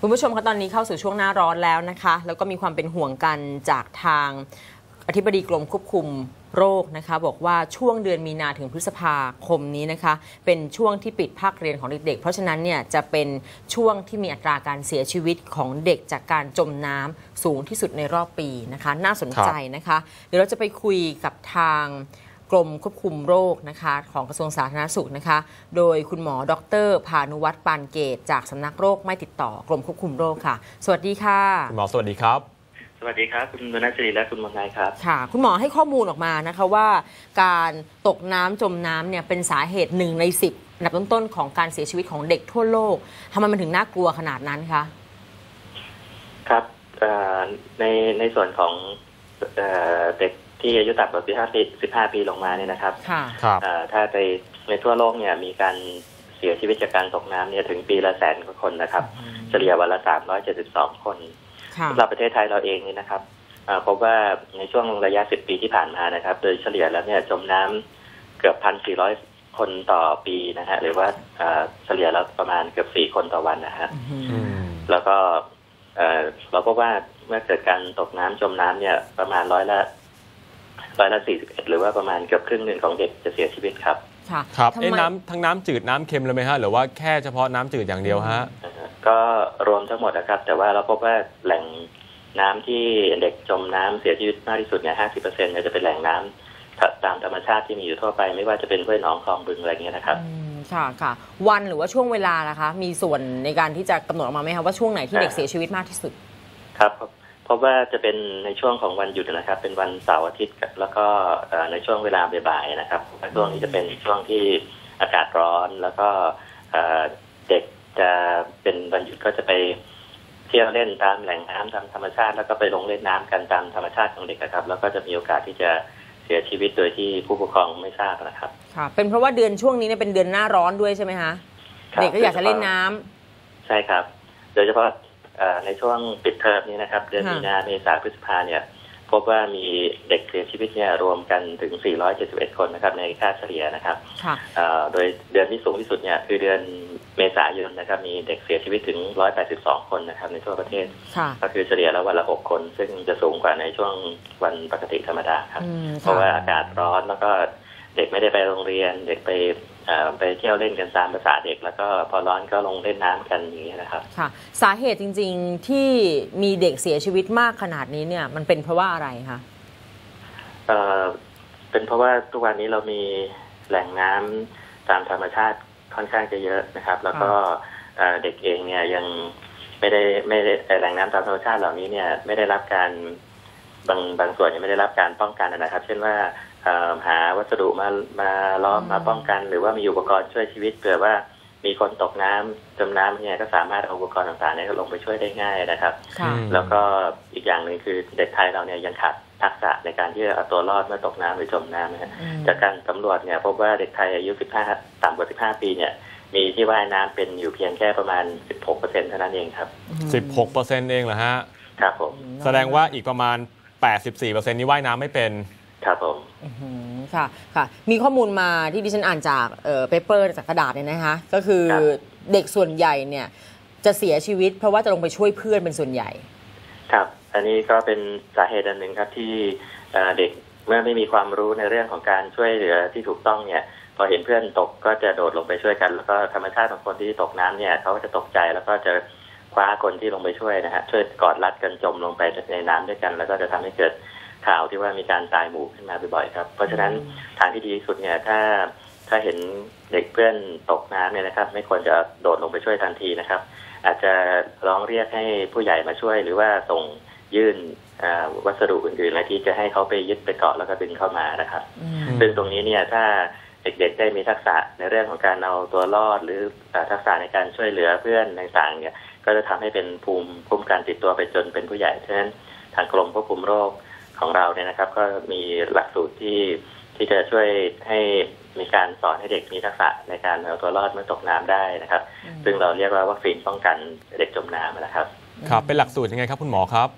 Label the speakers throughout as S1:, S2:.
S1: คุณผู้ชมคะตอนนี้เข้าสู่ช่วงหน้าร้อนแล้วนะคะ แล้วก็มีความเป็นห่วงกันจากทางอธิบดีกรมควบคุม โรคนะคะ บอกว่าช่วงเดือนมีนาถึงพฤษภาคมนี้นะคะ เป็นช่วงที่ปิดภาคเรียนของเด็กๆ เพราะฉะนั้นเนี่ยจะเป็นช่วงที่มีอัตราการเสียชีวิตของเด็กจากการจมน้ำสูงที่สุดในรอบปีนะคะ น่าสนใจนะคะ เดี๋ยวเราจะไปคุยกับทางกรมควบคุมโรคนะคะของกระทรวงสาธารณสุขนะคะ โดยคุณหมอดรพานุวัตรปานเกต จากสำนักโรคไม่ติดต่อกรมควบคุมโรคค่ะ สวัสดีค่ะ
S2: คุณหมอสวัสดีครับ
S3: สวัสดีครับ คุณวรรณศิริและคุณมงนายครับ
S1: ค่ะ คุณหมอให้ข้อมูลออกมานะคะว่าการตกน้ำจมน้ำเนี่ยเป็นสาเหตุหนึ่งในสิบอันดับต้นๆของการเสียชีวิตของเด็กทั่วโลกทำไมมันถึงน่ากลัวขนาดนั้นคะ
S3: ครับเอ่อในในส่วนของเอ่อเด็กที่อายุต่ำกว่า15ปี15 ปีลงมาเนี่ยนะครับ
S1: ค่ะ
S2: ครับ
S3: เอ่อถ้าในในทั่วโลกเนี่ยมีการเสียชีวิตจากการตกน้ำเนี่ยถึงปีละแสนกว่าคนนะครับ เฉลี่ยวันละ372 คน
S1: ค่ะ
S3: สำหรับประเทศไทยเราเองนี่นะครับเอ่อพบว่าในช่วงระยะ10ปีที่ผ่านมานะครับ โดยเฉลี่ยแล้วเนี่ยจมน้ำเกือบ1,400คนต่อปีนะฮะหรือว่าเอ่อเฉลี่ยแล้วประมาณเกือบ4คนต่อวันนะฮะ
S2: อืม
S3: แล้วก็เอ่อเราพบว่าเมื่อเกิดการตกน้ำจมน้ำเนี่ยประมาณร้อยละร้อยละสี่สิบเอ็ดหรือว่าประมาณเกือบครึ่งหนึ่งของเด็กจะเสียชีวิตครับ
S1: ค่ะ
S2: ครับ
S1: ทำ
S2: เอ๊ะ
S1: ไม
S2: น้ำทั้งน้ำจืดน้ำเค็มเลยไหมฮะหรือว่าแค่เฉพาะน้ำจืดอย่างเดียวฮะ
S3: นะฮะก็รวมทั้งหมดนะครับ แต่ว่าเราพบว่าแหล่งน้ำที่เด็กจมน้ำเสียชีวิตมากที่สุดเนี่ยห้าสิบเปอร์เซ็นต์เนี่ยจะเป็นแหล่งน้ำตามธรรมชาติที่มีอยู่ทั่วไป ไม่ว่าจะเป็นห้วยหนองคลองบึงอะไรเงี้ยนะครับ
S1: อืมค่ะค่ะ วันหรือว่าช่วงเวลาล่ะคะ มีส่วนในการที่จะกำหนดออกมาไหมคะว่าช่วงไหนที่เด็กเสียชีวิตมากที่สุด
S3: ครับ เพราะว่าจะเป็นในช่วงของวันหยุดนะครับ เป็นวันเสาร์อาทิตย์กับแล้วก็เอ่อในช่วงเวลาบ่ายๆนะครับช่วงนี้จะเป็นช่วงที่อากาศร้อนแล้วก็เอ่อเด็กจะเป็นวันหยุดก็จะไปเที่ยวเล่นตามแหล่งน้ำตามธรรมชาติ แล้วก็ไปลงเล่นน้ำกันตามธรรมชาติของเด็กนะครับ แล้วก็จะมีโอกาสที่จะเสียชีวิตโดยที่ผู้ปกครองไม่ทราบนะครับ
S1: ค่ะเป็นเพราะว่าเดือนช่วงนี้เนี่ยเป็นเดือนหน้าร้อนด้วยใช่ไหมคะ
S3: ครับ
S1: เด็กก็อยากจะเล่นน้ำ
S3: ใช่ครับ โดยเฉพาะเอ่อ ในช่วงปิดเทอมนี้นะครับ เดือน
S1: ค่ะ
S3: มีนาเมษาพฤษภาเนี่ย พบว่ามีเด็กเสียชีวิตเนี่ยรวมกันถึง 471 คนนะครับ ในค่าเฉลี่ยนะครับ
S1: ค่ะ
S3: เอ่อโดยเดือนที่สูงที่สุดเนี่ยคือเดือนเมษายนนะครับ มีเด็กเสียชีวิตถึง 182 คนนะครับ ในทั่วประเทศ
S1: ค่ะ
S3: ก็คือเฉลี่ยแล้ววันละ 6 คน ซึ่งจะสูงกว่าในช่วงวันปกติธรรมดาครับ
S1: อืม
S3: เพราะว่า
S1: ค่ะ
S3: อากาศร้อนแล้วก็ เด็กไม่ได้ไปโรงเรียน เด็กไปเอ่อไปเที่ยวเล่นกันตามภาษาเด็ก แล้วก็พอร้อนก็ลงเล่นน้ำกันอย่างนี้ยนะครับ
S1: ค่ะ สาเหตุจริง ๆที่มีเด็กเสียชีวิตมากขนาดนี้เนี่ย มันเป็นเพราะว่าอะไรคะ
S3: เอ่อเป็นเพราะว่าทุกวันนี้เรามีแหล่งน้ำตามธรรมชาติค่อนข้างจะเยอะนะครับ แล้วก็เอ่อเด็กเองเนี่ยยังไม่ได้ไม่ได้เอ่อแหล่งน้ำตามธรรมชาติเหล่านี้เนี่ยไม่ได้รับการบางบางส่วนยังไม่ได้รับการป้องกันนะครับ เช่นว่าเอ่อ หาวัสดุมามาล้อมมาป้องกัน หรือว่ามีอุปกรณ์ช่วยชีวิตเผื่อว่ามีคนตกน้ำจมน้ำเนี่ยก็สามารถเอาอุปกรณ์ต่างๆเนี่ยลงไปช่วยได้ง่ายนะครับ
S1: ค่ะ
S2: อืม
S3: แล้วก็อีกอย่างหนึ่งคือเด็กไทยเราเนี่ยยังขาดทักษะในการที่จะเอาตัวรอดเมื่อตกน้ำหรือจมน้ำนะฮะ
S1: อืม
S3: จากการสำรวจเนี่ยพบว่าเด็กไทยอายุ 15 ต่ำกว่า 15 ปีเนี่ยมีที่ว่ายน้ำเป็นอยู่เพียงแค่ประมาณ 16เปอร์เซ็นต์เท่านั้นเองครับ
S2: สิบหกเปอร์เซ็นต์เองเหรอฮะ
S3: ครับผม
S2: แสดงว่าอีกประมาณ 84เปอร์เซ็นต์นี้ว่ายน้ำไม่เป็น
S3: ครับผม
S1: อื้อหือค่ะค่ะ มีข้อมูลมาที่ดิฉันอ่านจากเอ่อเปเปอร์จากกระดาษเนี่ยนะคะ ก็คือ
S3: ครับ
S1: เด็กส่วนใหญ่เนี่ยจะเสียชีวิต เพราะว่าจะลงไปช่วยเพื่อนเป็นส่วนใหญ่
S3: ครับ อันนี้ก็เป็นสาเหตุอันหนึ่งครับที่เอ่อเด็กเมื่อไม่มีความรู้ในเรื่องของการช่วยเหลือที่ถูกต้องเนี่ย พอเห็นเพื่อนตกก็จะโดดลงไปช่วยกัน แล้วก็ธรรมชาติของคนที่ตกน้ำเนี่ยเขาก็จะตกใจแล้วก็จะคว้าคนที่ลงไปช่วยนะฮะช่วยกอดรัดกันจมลงไปในน้ำด้วยกัน แล้วก็จะทำให้เกิด ข่าวที่ว่ามีการตายหมู่ขึ้นมาบ่อยๆครับ เพราะฉะนั้นทางที่ดีที่สุดเนี่ยถ้าถ้าเห็นเด็กเพื่อนตกน้ำเนี่ยนะครับ ไม่ควรจะโดดลงไปช่วยทันทีนะครับ อาจจะร้องเรียกให้ผู้ใหญ่มาช่วย หรือว่าส่งยื่นเอ่อวัสดุอื่นๆอะไรที่จะให้เขาไปยึดไปเกาะแล้วก็ดึงเข้ามานะครับ
S1: อืม
S3: ซึ่งตรงนี้เนี่ยถ้าเด็กๆได้มีทักษะในเรื่องของการเอาตัวรอด หรือเอ่อทักษะในการช่วยเหลือเพื่อนต่างๆเนี่ย ก็จะทำให้เป็นภูมิคุ้มกันติดตัวไปจนเป็นผู้ใหญ่ฉะนั้นทางกรมควบคุมโรค ของเราเนี่ยนะครับ ก็มีหลักสูตรที่ที่จะช่วยให้มีการสอนให้เด็กมีทักษะในการเอาตัวรอดเมื่อตกน้ำได้นะครับ ซึ่งเราเรียกว่าวัคซีนป้องกันเด็กจมน้ำนะครับ
S2: ครับ เป็นหลักสูตรยังไงครับคุณหมอครับ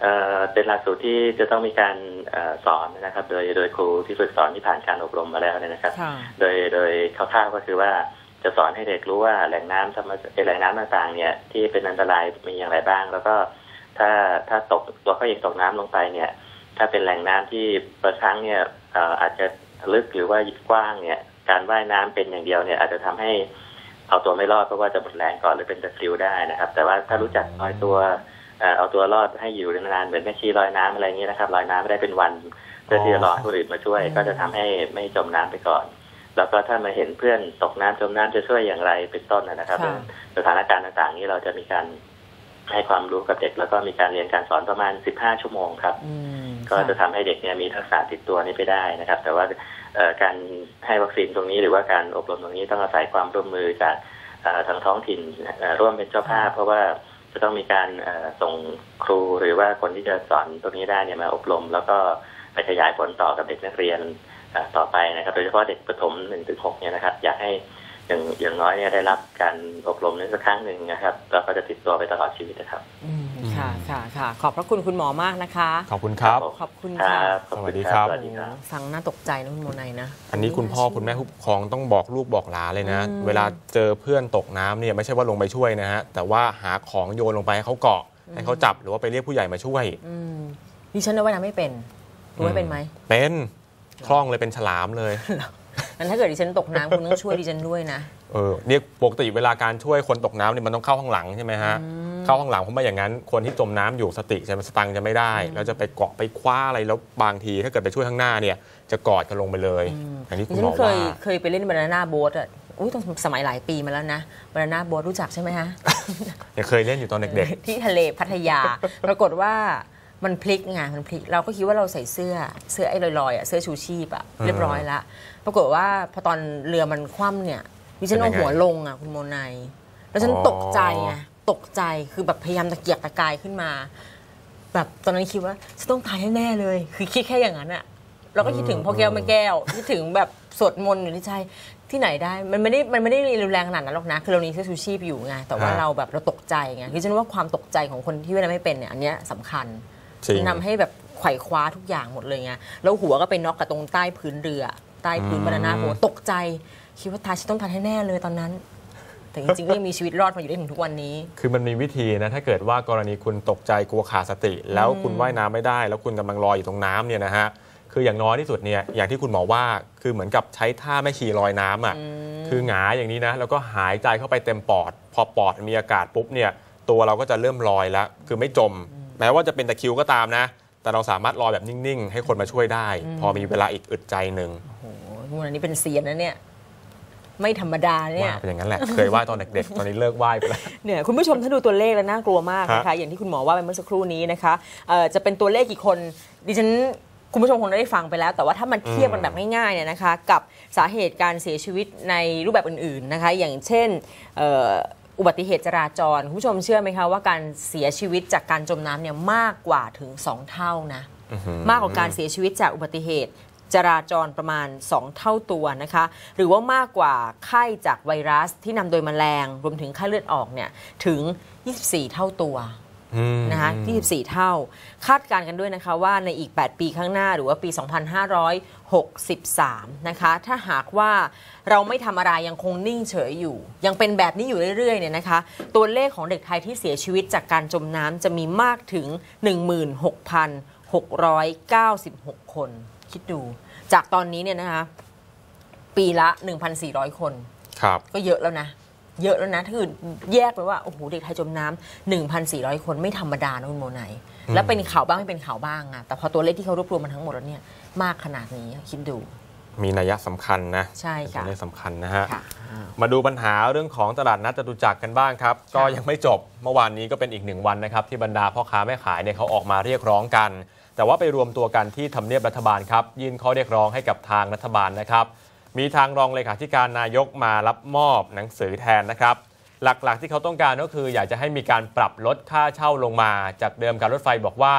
S3: เอ่อเป็นหลักสูตรที่จะต้องมีการเอ่อสอนนะครับ โดยโดยครูที่ฝึกสอนที่ผ่านการอบรมมาแล้วเนี่ยนะครับ
S1: ค่ะ
S3: โดยโดยคร่าวๆก็คือว่าจะสอนให้เด็กรู้ว่าแหล่งน้ำธรรมเอ่อแหล่งน้ำต่างๆ เนี่ยที่เป็นอันตรายมีอย่างไรบ้าง แล้วก็ถ้าถ้าตกตัวเขาเองตกน้ำลงไปเนี่ย ถ้าเป็นแหล่งน้ำที่บางครั้งเนี่ยเอ่ออาจจะลึกหรือว่ากว้างเนี่ย การว่ายน้ำเป็นอย่างเดียวเนี่ย อาจจะทำให้เอาตัวไม่รอดเพราะว่าจะหมดแรงก่อนหรือเป็นตะคริวได้นะครับ แต่ว่าถ้ารู้จักลอยตัวเอ่อเอาตัวรอดให้อยู่นานๆเหมือนแม่ชีลอยน้ำอะไรเงี้ยนะครับลอยน้ำไม่ได้เป็นวันเพื่อที่จะรอให้คนอื่นมาช่วย
S1: อืม
S3: ก็จะทำให้ไม่จมน้ำไปก่อน แล้วก็ถ้ามาเห็นเพื่อนตกน้ำจมน้ำจะช่วยอย่างไรเป็นต้นนะครับ
S1: ค่ะ
S3: สถานการณ์ต่างๆนี้เราจะมีการ ให้ความรู้กับเด็ก แล้วก็มีการเรียนการสอนประมาณ 15 ชั่วโมงครับ
S1: อืม
S3: ก็จะ
S1: ค่ะ
S3: ทำให้เด็กเนี่ยมีทักษะติดตัวนี้ไปได้นะครับ แต่ว่าเอ่อการให้วัคซีนตรงนี้หรือว่าการอบรมตรงนี้ต้องอาศัยความร่วมมือจากเอ่อทางท้องถิ่นเอ่อร่วมเป็นเจ้าภาพ เพราะว่าจะต้องมีการเอ่อส่งครูหรือว่าคนที่จะสอนตรงนี้ได้เนี่ยมาอบรม แล้วก็ไปขยายผลต่อกับเด็กนักเรียนเอ่อต่อไปนะครับ โดยเฉพาะเด็กประถมหนึ่งถึงหกเนี่ยนะครับ อยากให้ อย่างอย่างน้อยเนี่ยได้รับการอบรมนี้สักครั้งหนึ่งนะครับ แล้วก็จะติดตัวไปตลอดชีวิตนะครับ
S1: อืมค่ะค่ะค่ะ ขอบพระคุณคุณหมอมากนะคะ
S2: ขอบคุณครับ
S3: ผม
S1: ขอบคุณ
S3: ค
S1: ค่ะ
S3: รับขอบ
S2: สวั
S3: ณ
S2: สดีครับ
S3: สวัสดีครับ
S1: ฟังน่าตกใจนะคุณโมไนนะ
S2: อันนี้คุณพ่อคุณแม่ผู้ปกครองต้องบอกลูกบอกหลานเลยนะ
S1: อืม
S2: เวลาเจอเพื่อนตกน้ำเนี่ยไม่ใช่ว่าลงไปช่วยนะฮะ แต่ว่าหาของโยนลงไปให้เขาเกาะ ให้เขาจับหรือว่าไปเรียกผู้ใหญ่มาช่วย
S1: อืมดิฉันเอาไว้นะไม่เป็นรู้ว่าเป็นไหม
S2: เป็น คล่องเลยเป็นฉลามเลย
S1: งั้นถ้าเกิดดิฉันตกน้ำคุณต้องช่วยดิฉันด้วยนะ
S2: เออเนี่ยปกติเวลาการช่วยคนตกน้ำเนี่ยมันต้องเข้าข้างหลังใช่ไหมฮะ เข้าข้างหลังเพราะไม่อย่างนั้น คนที่จมน้ำอยู่สติจะสตังค์จะไม่ได้ แล้วจะไปเกาะไปคว้าอะไรแล้วบางทีถ้าเกิดไปช่วยข้างหน้าเนี่ยจะกอดกันลงไปเลยอย่างที่
S1: ดิ
S2: คุณ
S1: ฉั
S2: หม
S1: น
S2: อ
S1: เค
S2: ว่า
S1: ยเคยไปเล่นบานาน่าโบ๊ทอะอุ้ยตอนสมัยหลายปีมาแล้วนะบานาน่าโบ๊ทรู้จักใช่ไหมฮะ
S2: เนี่ยเคยเล่นอยู่ตอนเด็ก
S1: ที่ทะเลพัทยา ปรากฏว่า มันพลิกไงมันพลิกเราก็คิดว่าเราใส่เสื้อเสื้อไอ้ลอยๆอะเสื้อชูชีพอะ
S2: อืม
S1: เรียบร้อยละปรากฏว่าพอตอนเรือมันคว่ำเนี่ยดิฉัน
S2: เป็น
S1: เอา
S2: ยังไง
S1: หัวลงอะคุณโมนายแล้วฉัน
S2: อ๋อ
S1: ตกใจไงตกใจคือแบบพยายามตะเกียกตะกายขึ้นมา แบบตอนนั้นคิดว่าฉันต้องตายแน่ๆเลย คือคิดแค่อย่างนั้นอะเราก็คิดถึงพ่อแก้วแม่แก้วคิดถึงแบบสวดมนต์อยู่ในใจที่ไหนได้ มันไม่ได้ มันไม่ได้รุนแรงขนาดนั้นหรอกนะ คือเรามีเสื้อชูชีพอยู่ไง แต่ว่า
S2: ฮะ
S1: เราแบบเราตกใจไง คือฉันว่าความตกใจของคนที่ว่ายน้ำไม่เป็นเนี่ย อันเนี้ยสำคัญ
S2: จริง
S1: มันทำให้แบบไขว่คว้าทุกอย่างหมดเลยไงแล้วหัวก็ไปน็อกกับตรงใต้พื้นเรือ ใต้พื้น
S2: อืม
S1: บานาน่าโบตกใจ คิดว่าตายฉันต้องตายแน่ๆเลยตอนนั้น แต่จริงๆก็ยังมีชีวิตรอดมาอยู่ได้ถึงทุกวันนี้
S2: คือมันมีวิธีนะ ถ้าเกิดว่ากรณีคุณตกใจกลัวขาดสติ แล้วคุณว่ายน้ำไม่ได้ แล้วคุณกำลังลอยอยู่ตรงน้ำเนี่ยนะฮะคืออย่างน้อยที่สุดเนี่ยอย่างที่คุณหมอว่าคือเหมือนกับใช้ท่าแม่ชีลอยน้ำอะคือหงายอย่างนี้นะแล้วก็หายใจเข้าไปเต็มปอด พอปอดมีอากาศปุ๊บเนี่ยตัวเราก็จะเริ่มลอยแล้ว คือไม่จม แม้ว่าจะเป็นตะคริวก็ตามนะ แต่เราสามารถลอยแบบนิ่ง ๆ ให้คนมาช่วยได้ พอมีเวลาอีกอึดใจหนึ่ง
S1: โอ้โหมูลอันนี้เป็นเซียนนะเนี่ยไม่ธรรมดาเนี่ย
S2: ว่าเป็นอย่างนั้นแหละ เคยว่ายตอนเด็กๆ ตอนนี้เลิกว่ายไปแล้ว
S1: เนี่ยคุณผู้ชมถ้าดูตัวเลขแล้วน่ากลัวมากนะ
S2: ครั
S1: คะ
S2: บ
S1: อย่างที่คุณหมอว่าไปเมื่อสักครู่นี้นะคะเอ่อจะเป็นตัวเลขกี่คนดิฉันคุณผู้ชมคงได้ฟังไปแล้ว แต่ว่าถ้ามันเทียบกันแบบง่ายๆเนี่ยนะคะ กับสาเหตุการเสียชีวิตในรูปแบบอื่นๆนะคะ อย่างเช่นเอ่ออุบัติเหตุจราจรคุณผู้ชมเชื่อไหมคะว่าการเสียชีวิตจากการจมน้ำเนี่ยมากกว่าถึง 2 เท่านะมากกว่าการเสียชีวิตจากอุบัติเหตุจราจรประมาณ 2 เท่าตัวนะคะ หรือว่ามากกว่าไข้จากไวรัสที่นำโดยแมลง รวมถึงไข้เลือดออกเนี่ยถึง 24 เท่าตัว
S2: อืม
S1: นะคะ24 เท่า คาดการณ์กันด้วยนะคะว่าในอีก 8 ปีข้างหน้าหรือว่าปี 2563 นะคะ ถ้าหากว่าเราไม่ทำอะไรยังคงนิ่งเฉยอยู่ ยังเป็นแบบนี้อยู่เรื่อยๆเนี่ยนะคะ ตัวเลขของเด็กไทยที่เสียชีวิตจากการจมน้ำจะมีมากถึง 16,696 คน คิดดู จากตอนนี้เนี่ยนะคะ ปีละ 1,400 คน
S2: ครับ
S1: ก็เยอะแล้วนะ เยอะแล้วนะถ้าเกิดแยกไปว่าโอ้โหเด็กไทยจมน้ำ1,400 คนไม่ธรรมดานะคุณโมไนแล้วเป็นข่าวบ้างไม่เป็นข่าวบ้างอะแต่พอตัวเลขที่เขารวบรวมมาทั้งหมดแล้วเนี่ยมากขนาดนี้คิดดู
S2: มีนัยสำคัญนะ
S1: ใช่ค่ะ
S2: เป็นตัวเลขสำคัญนะฮะ
S1: ค่ะ
S2: มาดูปัญหาเรื่องของตลาดนัดจตุจักรกันบ้างครับ ก็ยังไม่จบเมื่อวานนี้ก็เป็นอีกหนึ่งวันนะครับที่บรรดาพ่อค้าแม่ขายเนี่ยเขาออกมาเรียกร้องกัน แต่ว่าไปรวมตัวกันที่ทำเนียบรัฐบาลครับยื่นข้อเรียกร้องให้กับทางรัฐบาลนะครับ มีทางรองเลขาธิการนายกมารับมอบหนังสือแทนนะครับ หลักๆที่เขาต้องการก็คือ อยากจะให้มีการปรับลดค่าเช่าลงมา จากเดิมการรถไฟบอกว่า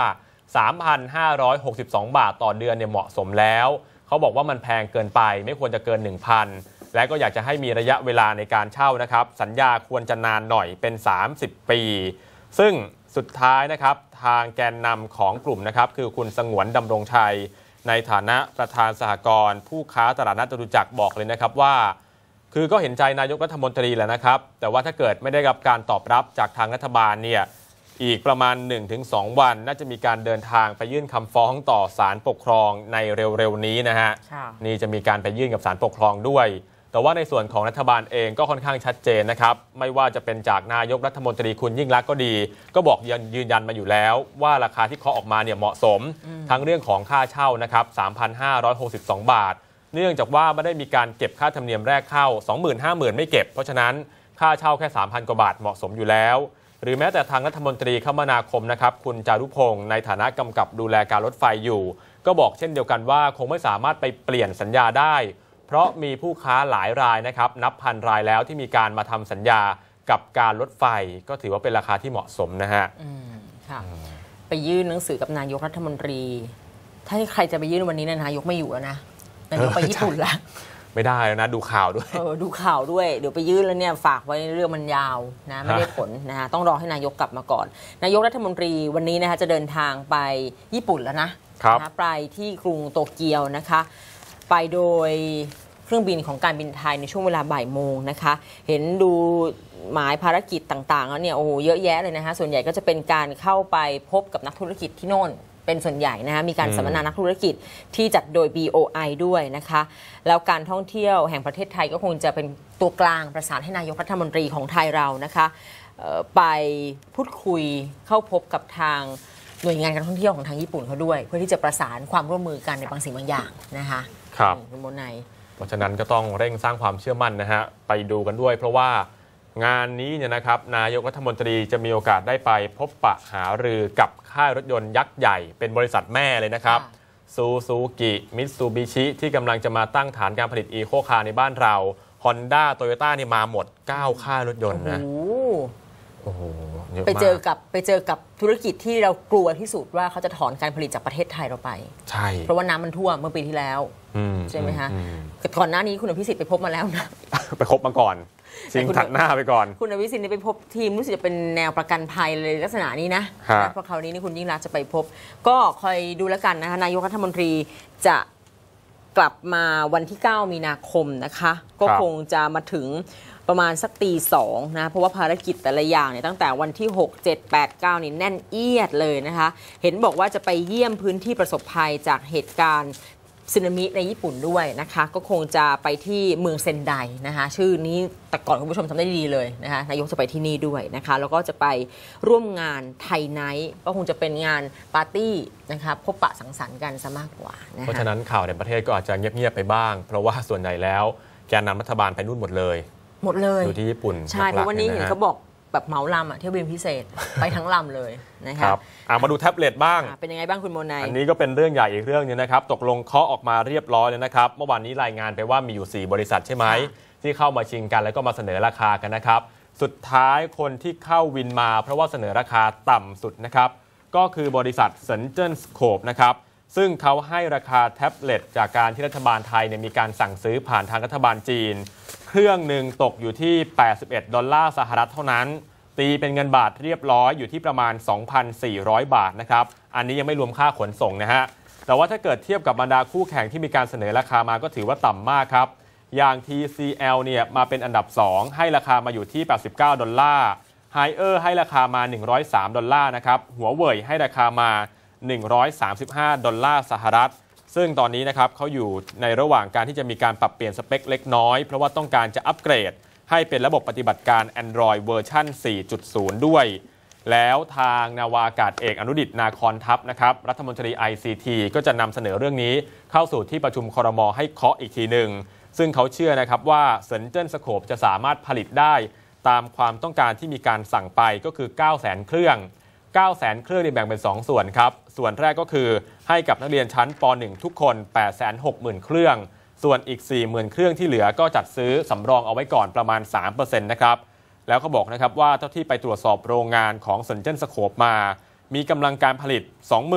S2: 3,562 บาทต่อเดือนเนี่ยเหมาะสมแล้ว เขาบอกว่ามันแพงเกินไป ไม่ควรจะเกิน 1,000 และก็อยากจะให้มีระยะเวลาในการเช่านะครับ สัญญาควรจะนานหน่อยเป็น 30 ปี ซึ่งสุดท้ายนะครับทางแกนนำของกลุ่มนะครับคือคุณสงวนดำรงชัย ในฐานะประธานสหกรณ์ผู้ค้าตลาดนัดจตุจักรบอกเลยนะครับว่า คือก็เห็นใจนายกรัฐมนตรีแหละนะครับ แต่ว่าถ้าเกิดไม่ได้รับการตอบรับจากทางรัฐบาลเนี่ยอีกประมาณ 1-2 วัน น่าจะมีการเดินทางไปยื่นคำฟ้องต่อศาลปกครองในเร็วๆนี้นะฮะ
S1: ค่ะ
S2: นี่จะมีการไปยื่นกับศาลปกครองด้วย แต่ว่าในส่วนของรัฐบาลเองก็ค่อนข้างชัดเจนนะครับ ไม่ว่าจะเป็นจากนายกรัฐมนตรีคุณยิ่งรักษณ์ก็ดี ก็บอกยืนยืนยันมาอยู่แล้ว ว่าราคาที่เคาะออกมาเนี่ยเหมาะสม ทั้งเรื่องของค่าเช่านะครับ 3,562 บาท เนื่องจากว่าไม่ได้มีการเก็บค่าธรรมเนียมแรกเข้า20,000 50,000 ไม่เก็บ เพราะฉะนั้นค่าเช่าแค่ 3,000 กว่าบาทเหมาะสมอยู่แล้ว หรือแม้แต่ทางรัฐมนตรีคมนาคมนะครับคุณจารุพงศ์ในฐานะกำกับดูแลการรถไฟอยู่ ก็บอกเช่นเดียวกันว่า คงไม่สามารถไปเปลี่ยนสัญญาได้ เพราะมีผู้ค้าหลายรายนะครับนับพันรายแล้วที่มีการมาทำสัญญากับการรถไฟก็ถือว่าเป็นราคาที่เหมาะสมนะฮะ
S1: อืมค่ะไปยื่นหนังสือกับนายกรัฐมนตรี ถ้าใครจะไปยื่นวันนี้เนยนายกไม่อยู่แล้วนะนายกไปญี่ปุ่นแล้ว
S2: ไม่ได้แล้วนะดูข่าวด้วย
S1: เออดูข่าวด้วยเดี๋ยวไปยื่นแล้วเนี่ยฝากไว้เรื่องมันยาวนะไม่ได้ผลนะคะต้องรอให้นายกกลับมาก่อน นายกรัฐมนตรีวันนี้นะคะจะเดินทางไปญี่ปุ่นแล้วนะครับนะไปที่กรุงโตเกียวนะคะ ไปโดยเครื่องบินของการบินไทยในช่วงเวลาบ่ายโมงนะคะ เห็นดูหมายภารกิจต่างๆแล้วเนี่ยโอ้โหเยอะแยะเลยนะคะ ส่วนใหญ่ก็จะเป็นการเข้าไปพบกับนักธุรกิจที่โน่นเป็นส่วนใหญ่นะคะมีการสัมมนานักธุรกิจที่จัดโดย BOI ด้วยนะคะ แล้วการท่องเที่ยวแห่งประเทศไทยก็คงจะเป็นตัวกลางประสานให้นายกรัฐมนตรีของไทยเรานะคะไปพูดคุยเข้าพบกับทางหน่วยงานการท่องเที่ยวของทางญี่ปุ่นเขาด้วย เพื่อที่จะประสานความร่วมมือกันในบางสิ่งบางอย่างนะคะ
S2: ครับ
S1: นี่คุณโมไน
S2: เพราะฉะนั้นก็ต้องเร่งสร้างความเชื่อมั่นนะฮะไปดูกันด้วย เพราะว่างานนี้เนี่ยนะครับนายกรัฐมนตรีจะมีโอกาสได้ไปพบปะหารือกับค่ายรถยนต์ยักษ์ใหญ่ เป็นบริษัทแม่เลยนะครับ
S1: ค่ะ
S2: ซูซูกิมิตซูบิชิที่กำลังจะมาตั้งฐานการผลิตอีโคคาร์ในบ้านเรา Honda t o y ยต้านี่มาหมด 9 ค่ายรถยนต์นะ
S1: โอ้โห
S2: โอ้โห เยอะ
S1: ไป
S2: มาก
S1: เจอกับไปเจอกับธุรกิจที่เรากลัวที่สุดว่าเขาจะถอนการผลิตจากประเทศไทยเราไป
S2: ใช่
S1: เพราะว่าน้ำมันท่วมเมื่อปีที่แล้ว
S2: อื
S1: ใช่ไหมคะ
S2: อืม
S1: แต่ก่อนหน้านี้คุณอภิสิทธิ์ไปพบมาแล้วนะ
S2: ไปคบมาก่อนชิง
S1: แต่คุณ
S2: ถัดหน้าไปก่อน
S1: คุณอภิสิทธิ์นี่ไปพบทีมรู้สึกจะเป็นแนวประกันภัยเลยลักษณะนี้นะ
S2: ฮะ
S1: นะเพราะคราวนี้นี่คุณยิ่งรักษณ์จะไปพบ ก็คอยดูแล้วกันนะคะนายกรัฐมนตรีจะกลับมาวันที่ 9 มีนาคมนะคะ ก็คงจะมาถึง ประมาณสักตีสองนะเพราะว่าภารกิจแต่ละอย่างเนี่ยตั้งแต่วันที่ 6 7 8 9 นี่แน่นเอียดเลยนะคะ เห็นบอกว่าจะไปเยี่ยมพื้นที่ประสบภัยจากเหตุการณ์สึนามิในญี่ปุ่นด้วยนะคะ ก็คงจะไปที่เมืองเซนไดนะคะชื่อนี้แต่ก่อนคุณผู้ชมจำได้ดีเลยนะคะนายกจะไปที่นี่ด้วยนะคะแล้วก็จะไปร่วมงานไทยไนท์ก็คงจะเป็นงานปาร์ตี้นะคะพบปะสังสรรค์กันซะมากกว่านะ
S2: เพราะ
S1: คะ
S2: ฉะนั้นข่าวในประเทศก็อาจจะเงียบๆไปบ้าง เพราะว่าส่วนใหญ่แล้วแกนนำรัฐบาลไปนู่นหมดเลย
S1: หมดเลย
S2: อยู่ที่ญี่ปุ่น
S1: ใช่เพ
S2: หลักๆ
S1: ราะวันนี้
S2: ย
S1: เห็น
S2: ฮ
S1: เขาบอกแบบเหมาลำอะเที่ยวบินพิเศษไปทั้งลำเลยนะ
S2: ค
S1: คะ
S2: รับอะมาดูแท็บเล็ตบ้าง
S1: อะเป็นยังไงบ้างคุณโมนาย
S2: อันนี้ก็เป็นเรื่องใหญ่อีกเรื่องหนึงนะครับ ตกลงเคาะออกมาเรียบร้อยแล้วนะครับ เมื่อวานนี้รายงานไปว่ามีอยู่ 4 บริษัทใช่ไหม ที่เข้ามาชิงกันแล้วก็มาเสนอราคากันนะครับ สุดท้ายคนที่เข้าวินมา เพราะว่าเสนอราคาต่ำสุดนะครับ ก็คือบริษัทเซนเจนสโคปนะครับซึ่งเขาให้ราคาแท็บเล็ตจากการที่รัฐบาลไทยเนี่ยมีการสั่งซื้อผ่านทางรัฐบาลจีน เครื่องหนึ่งตกอยู่ที่ 81 ดอลลาร์สหรัฐเท่านั้น ตีเป็นเงินบาทเรียบร้อยอยู่ที่ประมาณ 2,400 บาทนะครับ อันนี้ยังไม่รวมค่าขนส่งนะฮะ แต่ว่าถ้าเกิดเทียบกับบรรดาคู่แข่งที่มีการเสนอราคามาก็ถือว่าต่ำมากครับ อย่าง TCL เนี่ยมาเป็นอันดับ 2 ให้ราคามาอยู่ที่ 89 ดอลลาร์ไฮเออร์ให้ราคามา 103 ดอลลาร์นะครับ หัวเว่ยให้ราคามา 135 ดอลลาร์สหรัฐ ซึ่งตอนนี้นะครับเขาอยู่ในระหว่างการที่จะมีการปรับเปลี่ยนสเปคเล็กน้อย เพราะว่าต้องการจะอัปเกรด ให้เป็นระบบปฏิบัติการ Android เวอร์ชัน4.0 ด้วย แล้วทางนาวากาศเอกอนุดิตนาคอนทัพนะครับรัฐมนตรี ICT ก็จะนำเสนอเรื่องนี้เข้าสู่ที่ประชุมคอรมอให้เคาะอีกทีหนึ่งซึ่งเขาเชื่อนะครับว่าเซนเจนสโคปจะสามารถผลิตได้ตามความต้องการที่มีการสั่งไปก็คือ 9 0 0 0 0 0 เครื่อง 9 0 0 0 0 0 เครื่องนี่แบ่งเป็น 2 ส่วนครับ ส่วนแรกก็คือ ให้กับนักเรียนชั้นป .1 ทุกคน 860,000 เครื่อง ส่วนอีก 40,000 เครื่องที่เหลือก็จัดซื้อสำรองเอาไว้ก่อนประมาณ 3%นะครับ แล้วเขาบอกนะครับว่าเท่าที่ไปตรวจสอบโรงงานของเซนเจนสโคปมา มีกำลังการผลิต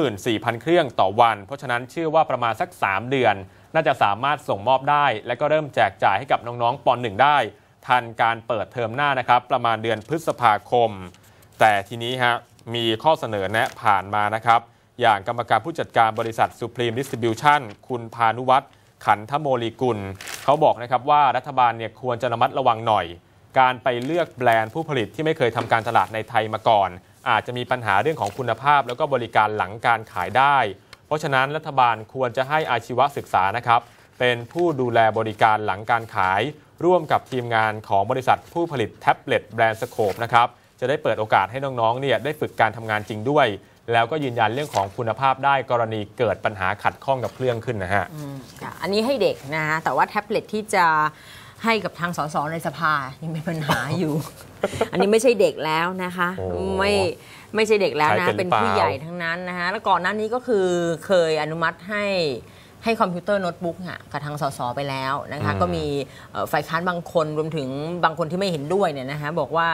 S2: 24,000 เครื่องต่อวัน เพราะฉะนั้นเชื่อว่าประมาณสัก 3 เดือน น่าจะสามารถส่งมอบได้ และก็เริ่มแจกจ่ายให้กับน้องๆป .1 ได้ ทันการเปิดเทอมหน้านะครับประมาณเดือนพฤษภาคม แต่ทีนี้ฮะมีข้อเสนอแนะผ่านมานะครับ อย่างกรรมการผู้จัดการบริษัท Supreme Distribution คุณพานุวัฒน์ขันธโมลีกุล เขาบอกนะครับว่ารัฐบาลเนี่ยควรจะระมัดระวังหน่อย การไปเลือกแบรนด์ผู้ผลิตที่ไม่เคยทำการตลาดในไทยมาก่อน อาจจะมีปัญหาเรื่องของคุณภาพ แล้วก็บริการหลังการขายได้ เพราะฉะนั้นรัฐบาลควรจะให้อาชีวศึกษานะครับเป็นผู้ดูแลบริการหลังการขาย ร่วมกับทีมงานของบริษัทผู้ผลิตแท็บเล็ตแบรนด์สโคปนะครับจะได้เปิดโอกาสให้น้องๆเนี่ยได้ฝึกการทำงานจริงด้วย แล้วก็ยืนยันเรื่องของคุณภาพได้กรณีเกิดปัญหาขัดข้องกับเครื่องขึ้นนะฮะ
S1: ค่ะอันนี้ให้เด็กนะฮะแต่ว่าแท็บเล็ตที่จะให้กับทางสสในสภายังมีปัญหาอยู่ อันนี้ไม่ใช่เด็กแล้วนะคะ
S2: โอ้
S1: ไม่ไม่ใช่เด็กแล้ว
S2: ใช้
S1: นะ
S2: เป็น
S1: เป็น
S2: หรือเปล่า
S1: ผู้ใหญ่ทั้งนั้นนะคะแล้วก่อนหน้านี้ก็คือเคยอนุมัติให้ให้คอมพิวเตอร์โน้ตบุ๊กอะกับทางสสไปแล้วนะคะ ก็มีเอ่อฝ่ายค้านบางคนรวมถึงบางคนที่ไม่เห็นด้วยเนี่ยนะคะบอกว่า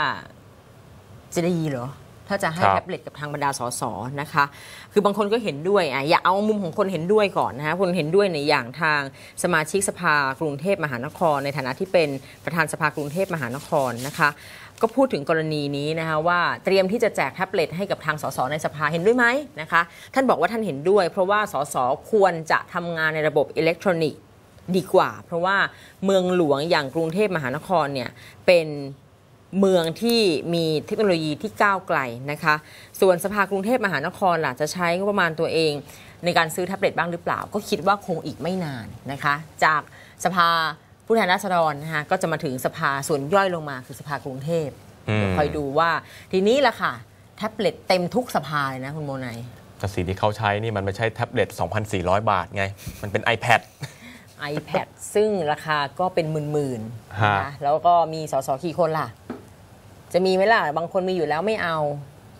S1: จะดีเหรอ ถ้าจะให้
S2: ครับ
S1: แท็บเล็ตกับทางบรรดาสสนะคะ คือบางคนก็เห็นด้วยอะอย่าเอามุมของคนเห็นด้วยก่อนนะคะคนเห็นด้วยในอย่างทางสมาชิกสภากรุงเทพมหานคร ในฐานะที่เป็นประธานสภากรุงเทพมหานครนะคะก็พูดถึงกรณีนี้นะคะว่าเตรียมที่จะแจกแท็บเล็ตให้กับทางสสในสภาเห็นด้วยไหมนะคะท่านบอกว่าท่านเห็นด้วย เพราะว่าสสควรจะทำงานในระบบอิเล็กทรอนิกส์ดีกว่า เพราะว่าเมืองหลวงอย่างกรุงเทพมหานครเนี่ยเป็น เมืองที่มีเทคโนโลยีที่ก้าวไกลนะคะ ส่วนสภากรุงเทพมหานครล่ะจะใช้งบประมาณตัวเอง ในการซื้อแท็บเล็ตบ้างหรือเปล่า ก็คิดว่าคงอีกไม่นานนะคะ จากสภาผู้แทนราษฎรนะคะก็จะมาถึงสภาส่วนย่อยลงมาคือสภากรุงเทพ
S2: อืม
S1: เดี๋ยวคอยดูว่าทีนี้ล่ะค่ะ แท็บเล็ตเต็มทุกสภาเลยนะคุณโมไนย
S2: แต่สิ่งที่เขาใช้นี่มันไม่ใช่แท็บเล็ต 2,400 บาทไง มันเป็น iPad
S1: iPad ซึ่งราคาก็เป็นหมื่นๆ
S2: ฮะ
S1: นะแล้วก็มีสสกี่คนล่ะ จะมีไหมล่ะ บางคนมีอยู่แล้วไม่เอา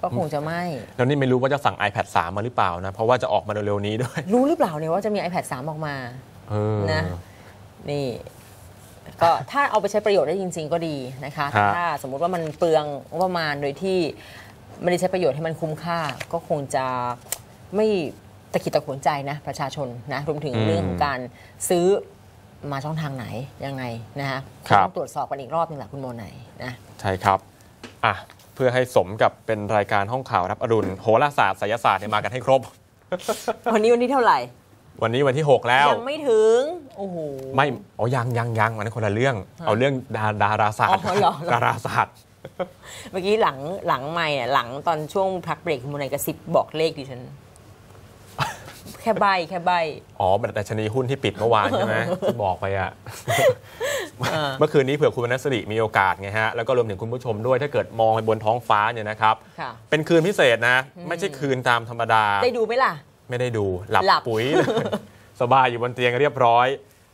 S1: ก็คงจะไม่
S2: แล้วนี่ไม่รู้ว่าจะสั่ง iPad 3 มาหรือเปล่านะ เพราะว่าจะออกมาเร็วๆนี้ด้วย
S1: รู้หรือเปล่าเนี่ยว่าจะมี iPad 3 ออกมา
S2: เออ
S1: นะ นี่ ก็ถ้าเอาไปใช้ประโยชน์ได้จริง ๆ ก็ดีนะคะแต่
S2: ฮะ
S1: ถ้าสมมุติว่ามันเปลืองงบประมาณโดยที่ไม่ได้ใช้ประโยชน์ให้มันคุ้มค่า ก็คงจะไม่ตะขิดตะขวนใจนะประชาชนนะรวมถึงเรื่องของการซื้อมาช่องทางไหนยังไงนะคะ
S2: ครับ
S1: ต้องตรวจสอบกันอีกรอบนึงแหละคุณโมไหนนะ
S2: ใช่ครับ อะเพื่อให้สมกับเป็นรายการห้องข่าวรับอรุณโหราศาสตร์ไสยศาสตร์เนี่ยมากันให้ครบ
S1: วันนี้วันที่เท่าไหร่
S2: วันนี้วันที่ 6 แล้ว
S1: ยังไม่ถึง โอ้โห
S2: ไม่อ๋อยังยังยังอันนั้นคนละเรื่อง เอาเรื่องดาดาราศาสตร์
S1: อ๋อเหรอเหรอ
S2: ดาราศาสตร์
S1: เมื่อกี้หลังหลังไม่อะหลังตอนช่วงพักเบรกคุณโมไนกระซิบบอกเลขดิฉัน แค่ใบแค่ใบ
S2: อ๋อแบบแต่ชนีหุ้นที่ปิดเมื่อวานใช่ไหมที่บอกไปอะ
S1: เออ
S2: เมื่อคืนนี้เผื่อคุณวรรณสิริมีโอกาสไงฮะ แล้วก็รวมถึงคุณผู้ชมด้วยถ้าเกิดมองไปบนท้องฟ้าเนี่ยนะครับ
S1: ค่ะ
S2: เป็นคืนพิเศษนะ ไม่ใช่คืนตามธรรมดา
S1: ได้ดูไหมล่ะ
S2: ไม่ได้ดูหลับ
S1: หลับ
S2: ปุ๋ยเลยสบายอยู่บนเตียงเรียบร้อย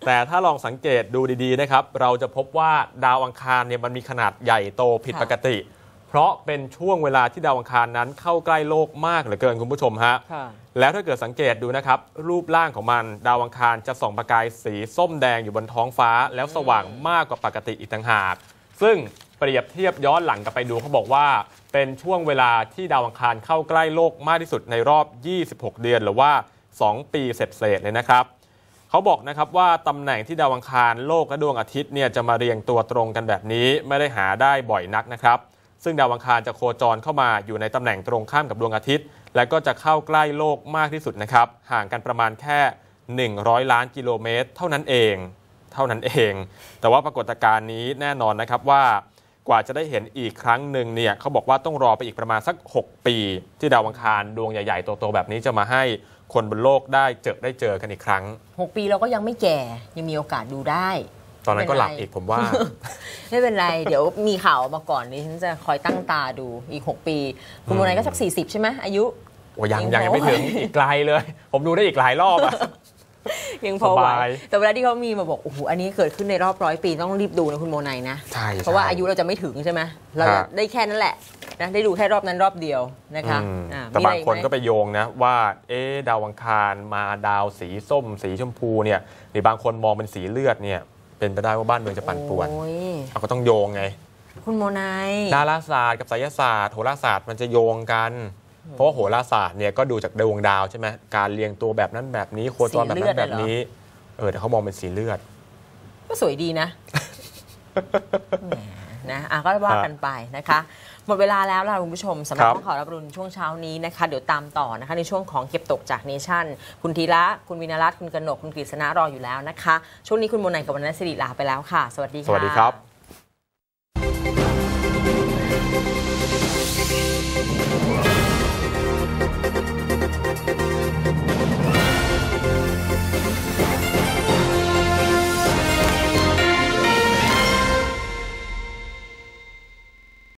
S2: แต่ถ้าลองสังเกตดูดีๆนะครับ เราจะพบว่าดาวอังคารเนี่ยมันมีขนาดใหญ่โตผิดปกติเพ ราะเป็นช่วงเวลาที่ดาวอังคารนั้นเข้าใกล้โลกมากเหลือเกินคุณผู้ชมฮะ
S1: ค่ะ
S2: แล้วถ้าเกิดสังเกตดูนะครับ รูปร่างของมันดาวอังคารจะส่องประกายสีส้มแดงอยู่บนท้องฟ้า แล้วสว่างมากกว่าปกติอีกต่างหาก ซึ่งเปรียบเทียบย้อนหลังกลับไปดูเขาบอกว่า เป็นช่วงเวลาที่ดาวอังคารเข้าใกล้โลกมากที่สุดในรอบ 26 เดือนหรือว่า 2 ปีเศษๆเลยนะครับเขาบอกนะครับว่าตำแหน่งที่ดาวอังคารโลกและดวงอาทิตย์เนี่ยจะมาเรียงตัวตรงกันแบบนี้ไม่ได้หาได้บ่อยนักนะครับ ซึ่งดาวอังคารจะโคจรเข้ามาอยู่ในตำแหน่งตรงข้ามกับดวงอาทิตย์ และก็จะเข้าใกล้โลกมากที่สุดนะครับ ห่างกันประมาณแค่ 100 ล้านกิโลเมตร เท่านั้นเอง เท่านั้นเอง แต่ว่าปรากฏการณ์นี้แน่นอนนะครับว่ากว่าจะได้เห็นอีกครั้งหนึ่งเนี่ยเขาบอกว่าต้องรอไปอีกประมาณสัก 6 ปี ที่ดาวอังคารดวงใหญ่ๆโตๆแบบนี้จะมาให้คนบนโลกได้เจอได้เจอกันอีกครั้ง
S1: 6 ปีเราก็ยังไม่แก่ยังมีโอกาสดูได้
S2: ตอนนั้นก็หลับอีกผมว่า
S1: ไม่เป็นไร เดี๋ยวมีข่าวออกมาก่อนดิฉันจะคอยตั้งตาดูอีก 6 ปี คุณโมไนก็สัก 40 ใช่ไหมอายุ
S2: โอ้ยัง
S1: ยั
S2: ยัง
S1: ง
S2: ยังไม่
S1: พอ
S2: ถึงอีกไกลเลย ผมดูได้อีกหลายรอบอะ
S1: ยังพอไหว
S2: สบาย
S1: แต่เวลาที่เขามีมาบอกโอ้โหอันนี้เกิดขึ้นในรอบร้อยปีต้องรีบดูนะคุณโมไนนะ
S2: ใช่
S1: เพราะว่า
S2: ใช่
S1: อายุเราจะไม่ถึงใช่ไหมเรา
S2: ครับ
S1: ได้แค่นั้นแหละนะได้ดูแค่รอบนั้นรอบเดียวนะคะ
S2: อืม
S1: อ่
S2: แต่
S1: มี
S2: บา
S1: อะ
S2: ง
S1: รอี
S2: คน
S1: ไหม
S2: ก็ไปโยงนะว่า เอ๊ะดาวอังคารมาดาวสีส้ม สีชมพูเนี่ยหรือบางคนมองเป็นสีเลือดเนี่ย เป็นไปได้ว่าบ้านเมืองจะปั่นป่วน
S1: โอ้ย
S2: เราก็ต้องโยงไง
S1: คุณโมไน
S2: ดาราศาสตร์กับไสยศาสตร์โหราศาสตร์มันจะโยงกัน เพราะว่าโหราศาสตร์เนี่ยก็ดูจากดวงดาวใช่ไหมการเรียงตัวแบบนั้นแบบนี้ โคจรแบบนั้นแบบนี้เออแต่เขามองเป็นสีเลือด
S1: ก็สวยดีนะ แหม นะอะก็ว่ากันไปนะคะ หมดเวลาแล้วล่ะคุณผู้ชมสำหรับ
S2: ครับ
S1: ข้อข่าวรับรุนช่วงเช้านี้นะคะ เดี๋ยวตามต่อนะคะ ในช่วงของเก็บตกจากเนชั่น คุณธีระคุณวินารัตน์คุณกนก คุณกฤษณะรออยู่แล้วนะคะ ช่วงนี้คุณโมนัยกับวันนันสิริลาไปแล้วค่ะ สวัสดี
S2: ส
S1: ค่ะ
S2: วัสดีครับ